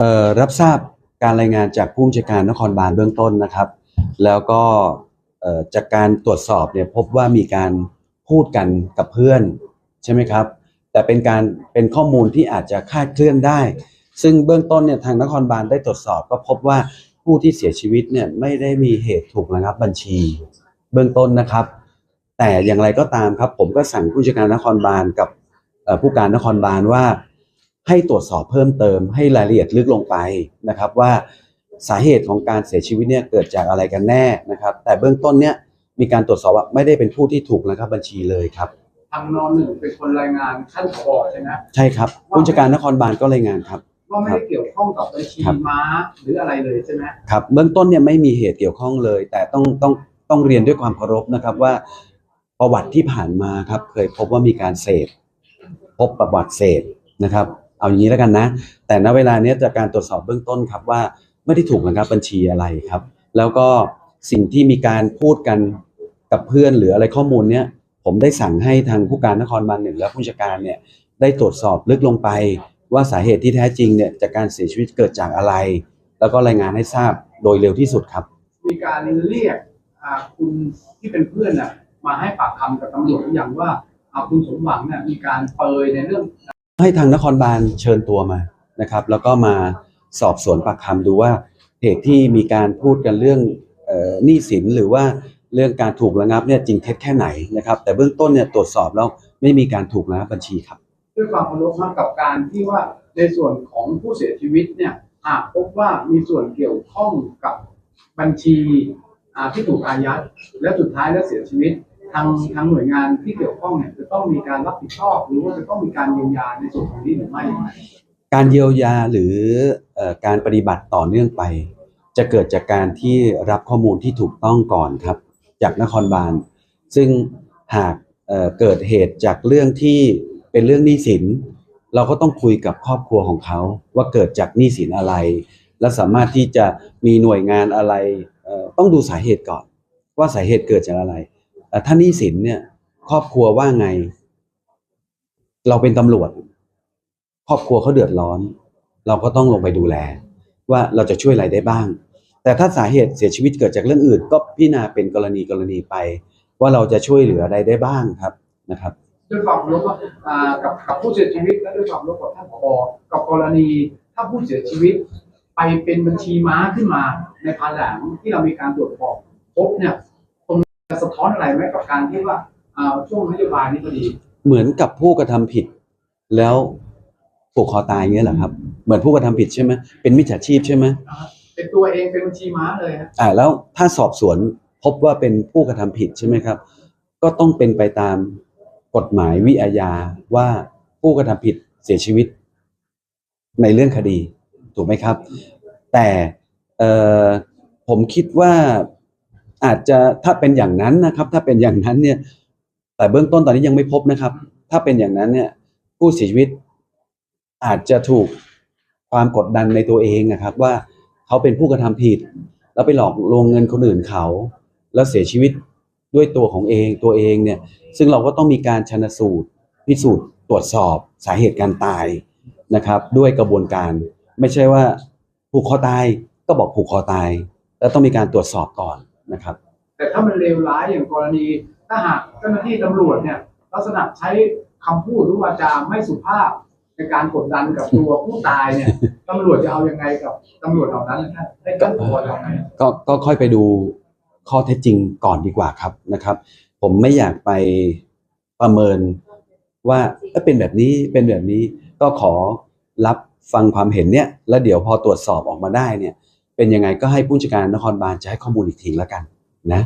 เอ่อรับทราบการรายงานจากผู้บัญชาการนครบาลเบื้องต้นนะครับ แล้วก็เอ่อจากการตรวจสอบเนี่ยพบว่ามีการพูดกันกับเพื่อนใช่ไหมครับ แต่เป็นการเป็นข้อมูลที่อาจจะคลาดเคลื่อนได้ ซึ่งเบื้องต้นเนี่ยทางนครบาลได้ตรวจสอบก็พบว่าผู้ที่เสียชีวิตเนี่ยไม่ได้มีเหตุถูกระงับบัญชี เบื้องต้นนะครับ แต่อย่างไรก็ตามครับ ผมก็สั่งผู้จัดการนครบาลกับเอ่อผู้การนครบาลว่า ให้ตรวจสอบเพิ่มเติมให้รายละเอียดลึกลงไปนะครับว่าสาเหตุของการเสียชีวิตเนี่ยเกิดจากอะไรกันแน่นะครับ แต่เบื้องต้นเนี่ยมีการตรวจสอบว่าไม่ได้เป็นผู้ที่ถูกระงับบัญชีเลยครับทางนอนหนึ่งเป็นคนรายงานท่านผอใช่ไหมใช่ครับผู้จัดการนครบาลก็รายงานครับว่าไม่ได้เกี่ยวข้องกับบัญชีครับม้าหรืออะไรเลยใช่ไหมครับเบื้องต้นเนี่ยไม่มีเหตุเกี่ยวข้องเลย แต่ต้องต้องต้องเรียนด้วยความเคารพนะครับว่า ประวัติที่ผ่านมาครับเคยพบว่ามีการเสพพบประวัติเสพนะครับ เอาอย่างนี้แล้วกันนะ แต่ณเวลาเนี้ยจากการตรวจสอบเบื้องต้นครับว่าไม่ได้ถูกระงับบัญชีอะไรครับ แล้วก็สิ่งที่มีการพูดกันกับเพื่อนหรืออะไรข้อมูลเนี้ยผมได้สั่งให้ทางผู้การนครบาลหนึ่งและผู้จัดการเนี่ยได้ตรวจสอบลึกลงไป ว่าสาเหตุที่แท้จริงเนี่ยจากการเสียชีวิตเกิดจากอะไร แล้วก็รายงานให้ทราบโดยเร็วที่สุดครับ มีการเรียกคุณที่เป็นเพื่อนน่ะมาให้ปากคำกับตำรวจหรือยังว่าอ่าคุณสมหวังเนี่ยมีการเปยในเรื่อง ให้ทางนครบาลเชิญตัวมานะครับ แล้วก็มาสอบสวนปากคำดูว่าเหตุที่มีการพูดกันเรื่องหนี้สินหรือว่าเรื่องการถูกระงับเนี่ยจริงเท็จแค่ไหนนะครับ แต่เบื้องต้นเนี่ยตรวจสอบแล้วไม่มีการถูกระงับบัญชีครับด้วยความเคารพมากกับการที่ว่าในส่วนของผู้เสียชีวิตเนี่ยหากพบว่ามีส่วนเกี่ยวข้องกับบัญชีที่ถูกอายัดและสุดท้ายแล้วเสียชีวิต ทางทางหน่วยงานที่เกี่ยวข้องเนี่ยจะต้องมีการรับผิดชอบ หรือว่าจะต้องมีการเยียวยาในส่วนตรงนี้หรือไม่การเยียวยาหรืออการปฏิบัติต่อเนื่องไป จะเกิดจากการที่รับข้อมูลที่ถูกต้องก่อนครับ จากนครบาล ซึ่งหากเเกิดเหตุจากเรื่องที่เป็นเรื่องหนี้สิน เราก็ต้องคุยกับครอบครัวของเขา ว่าเกิดจากหนี้สินอะไร และสามารถที่จะมีหน่วยงานอะไรต้องดูสาเหตุก่อน ว่าสาเหตุเกิดจากอะไร ถ้าหนี้สินเนี่ยครอบครัวว่าไง เราเป็นตำรวจ ครอบครัวเขาเดือดร้อน เราก็ต้องลงไปดูแล ว่าเราจะช่วยอะไรได้บ้าง แต่ถ้าสาเหตุเสียชีวิตเกิดจากเรื่องอื่น ก็พิจารณาเป็นกรณีกรณีไป ว่าเราจะช่วยเหลืออะไรได้บ้างครับนะครับด้วยความเคารพว่ากับกับผู้เสียชีวิตและด้วยความเคารพกับท่านผอกับกรณีถ้าผู้เสียชีวิต ไปเป็นบัญชีม้าขึ้นมาในภายหลังที่เรามีการตรวจสอบพบเนี่ย สะท้อนอะไรไหมกับการที่ว่าอ่าช่วงนโยบายนี้พอดี เหมือนกับผู้กระทำผิด แล้วผูกคอตายอย่างเงี้ยเหรอครับ เหมือนผู้กระทำผิดใช่ไหมเป็นมิจฉาชีพใช่ไหมเป็นตัวเองเป็นบัญชีม้าเลยฮะอ่าแล้วถ้าสอบสวนพบว่าเป็นผู้กระทำผิดใช่ไหมครับ ก็ต้องเป็นไปตามกฎหมายวิอาญาว่าผู้กระทำผิดเสียชีวิต ในเรื่องคดีถูกไหมครับ แต่เอ่อผมคิดว่า อาจจะถ้าเป็นอย่างนั้นนะครับ ถ้าเป็นอย่างนั้นเนี่ย แต่เบื้องต้นตอนนี้ยังไม่พบนะครับ ถ้าเป็นอย่างนั้นเนี่ย ผู้เสียชีวิตอาจจะถูกความกดดันในตัวเองนะครับ ว่าเขาเป็นผู้กระทำผิด แล้วไปหลอกลวงเงินคนอื่นเขา แล้วเสียชีวิตด้วยตัวของเองตัวเองเนี่ย ซึ่งเราก็ต้องมีการชนสูตรพิสูจน์ตรวจสอบสาเหตุการตายนะครับ ด้วยกระบวนการ ไม่ใช่ว่าผูกคอตายก็บอกผูกคอตาย แล้วต้องมีการตรวจสอบก่อน นะครับ แต่ถ้ามันเลวร้ายอย่างกรณี ถ้าหากเจ้าหน้าที่ตำรวจเนี่ย ลักษณะใช้คำพูดหรือวาจาไม่สุภาพในการกดดันกับตัวผู้ตายเนี่ยตำรวจจะเอายังไงกับตำรวจเหล่านั้นนะครับให้ตั้งตัวยังไงก็ก็ค่อยไปดูข้อเท็จจริงก่อนดีกว่าครับนะครับ ผมไม่อยากไปประเมินว่าเอ้ยเป็นแบบนี้เป็นแบบนี้ก็ขอรับฟังความเห็นเนี่ย แล้วเดี๋ยวพอตรวจสอบออกมาได้เนี่ย เป็นยังไงก็ให้ผู้จัดการนครบาลจะให้ข้อมูลอีกทีละกันนะ